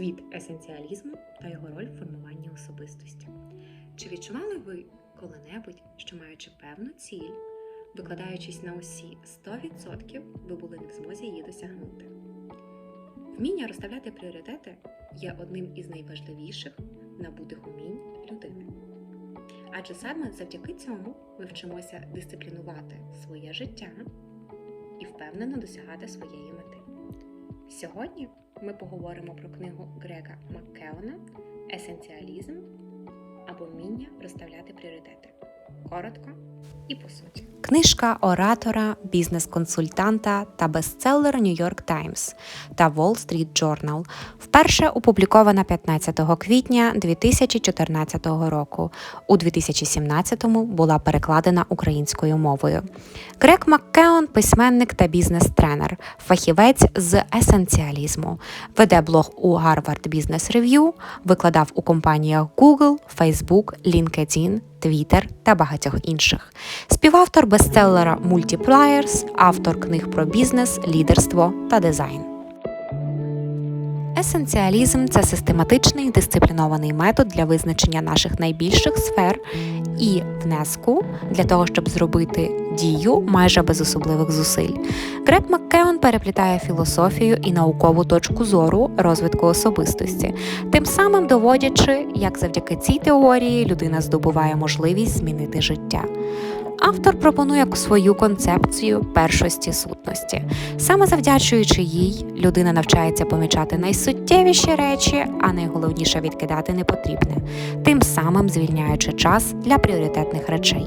світ есенціалізму та його роль в формуванні особистості. Чи відчували ви коли-небудь, що маючи певну ціль, викладаючись на усі 100%, ви були не в змозі її досягнути? Вміння розставляти пріоритети є одним із найважливіших набутих умінь людини. Адже саме завдяки цьому ми вчимося дисциплінувати своє життя і впевнено досягати своєї мети. Сьогодні ми поговоримо про книгу Грега Маккеона Есенціалізм або вміння розставляти пріоритети. Коротко і по суті. Книжка оратора, бізнес-консультанта та бестселер New York Times та Wall Street Journal вперше опублікована 15 квітня 2014 року. У 2017-му була перекладена українською мовою. Грег Маккеон письменник та бізнес-тренер, фахівець з есенціалізму, веде блог у Harvard Business Review, викладав у компаніях Google, Facebook, LinkedIn, Twitter та багатьох інших. Співавтор бестселера Multipliers, автор книг про бізнес, лідерство та дизайн. Есенціалізм це систематичний дисциплінований метод для визначення наших найбільших сфер і внеску для того, щоб зробити дію майже без особливих зусиль. Грег Маккеон переплітає філософію і наукову точку зору розвитку особистості, тим самим доводячи, як завдяки цій теорії людина здобуває можливість змінити життя. Автор пропонує свою концепцію першості сутності. Саме завдячуючи їй, людина навчається помічати найсуттєвіші речі, а найголовніше відкидати непотрібне, тим самим звільняючи час для пріоритетних речей.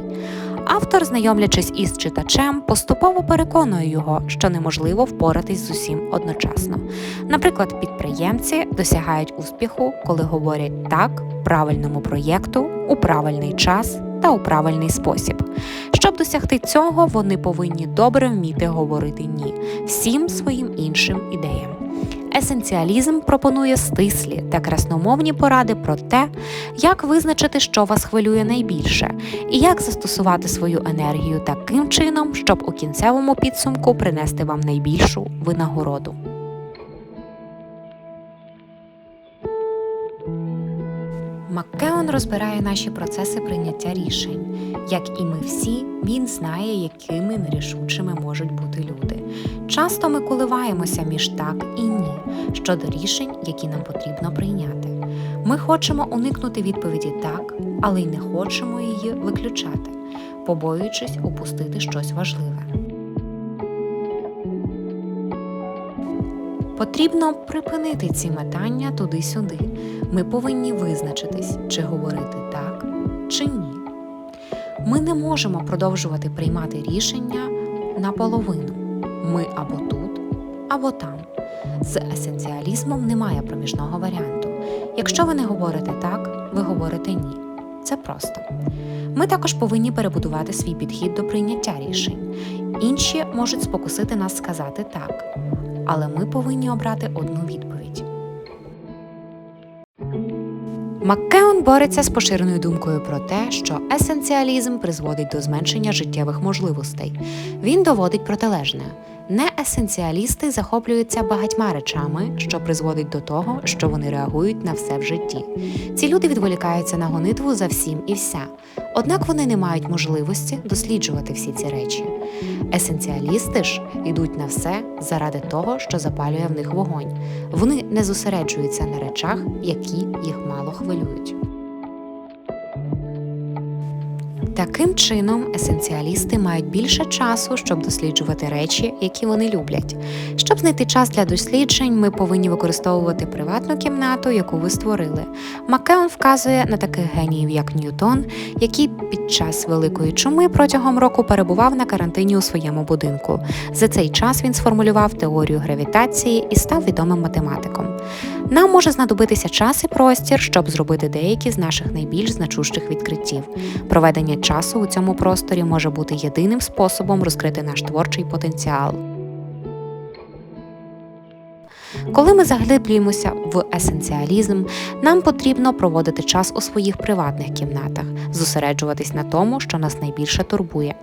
Автор, знайомлячись із читачем, поступово переконує його, що неможливо впоратись з усім одночасно. Наприклад, підприємці досягають успіху, коли говорять так правильному проєкту у правильний час та у правильний спосіб. Щоб досягти цього, вони повинні добре вміти говорити ні всім своїм іншим ідеям. Есенціалізм пропонує стислі та красномовні поради про те, як визначити, що вас хвилює найбільше, і як застосувати свою енергію таким чином, щоб у кінцевому підсумку принести вам найбільшу винагороду. Маккеон розбирає наші процеси прийняття рішень. Як і ми всі, він знає, якими нерішучими можуть бути люди. Часто ми коливаємося між так і ні щодо рішень, які нам потрібно прийняти. Ми хочемо уникнути відповіді так, але й не хочемо її виключати, побоюючись упустити щось важливе. Потрібно припинити ці метання туди-сюди. Ми повинні визначитись, чи говорити так, чи ні. Ми не можемо продовжувати приймати рішення наполовину. Ми або тут, або там. З есенціалізмом немає проміжного варіанту. Якщо ви не говорите так, ви говорите ні. Це просто. Ми також повинні перебудувати свій підхід до прийняття рішень. Інші можуть спокусити нас сказати так, але ми повинні обрати одну відповідь. Маккеон бореться з поширеною думкою про те, що есенціалізм призводить до зменшення життєвих можливостей. Він доводить протилежне. Неесенціалісти захоплюються багатьма речами, що призводить до того, що вони реагують на все в житті. Ці люди відволікаються на гонитву за всім і вся, однак вони не мають можливості досліджувати всі ці речі. Есенціалісти ж йдуть на все заради того, що запалює в них вогонь. Вони не зосереджуються на речах, які їх мало хвилюють. Таким чином, есенціалісти мають більше часу, щоб досліджувати речі, які вони люблять. Щоб знайти час для досліджень, ми повинні використовувати приватну кімнату, яку ви створили. Маккеон вказує на таких геніїв, як Ньютон, який під час великої чуми протягом року перебував на карантині у своєму будинку. За цей час він сформулював теорію гравітації і став відомим математиком. Нам може знадобитися час і простір, щоб зробити деякі з наших найбільш значущих відкриттів. Проведення часу у цьому просторі може бути єдиним способом розкрити наш творчий потенціал. Коли ми заглиблюємося в есенціалізм, нам потрібно проводити час у своїх приватних кімнатах, зосереджуватись на тому, що нас найбільше турбує.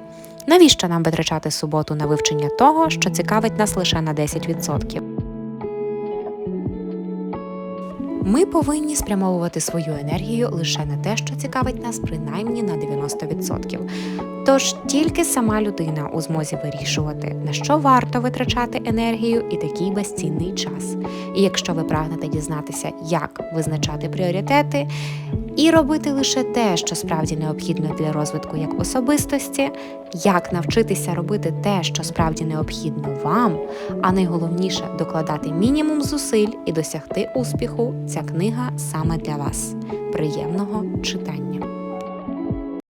Навіщо нам витрачати суботу на вивчення того, що цікавить нас лише на 10%? Ми повинні спрямовувати свою енергію лише на те, що цікавить нас принаймні на 90%. Тож тільки сама людина у змозі вирішувати, на що варто витрачати енергію і такий безцінний час. І якщо ви прагнете дізнатися, як визначати пріоритети і робити лише те, що справді необхідно для розвитку як особистості, як навчитися робити те, що справді необхідно вам, а найголовніше докладати мінімум зусиль і досягти успіху, ця книга саме для вас. Приємного читання!